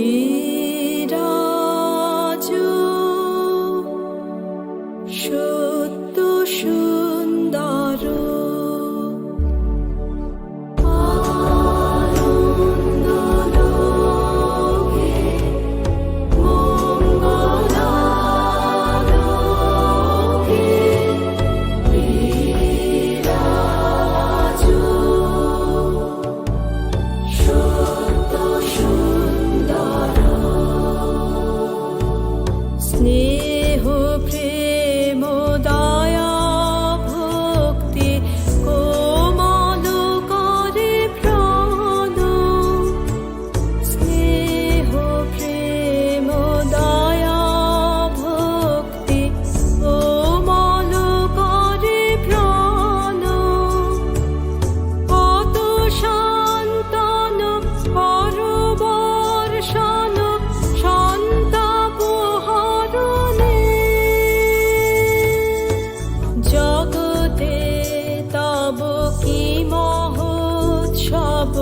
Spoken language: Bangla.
বিরাজ স্নেহ প্রেম সব কি মহোৎসব?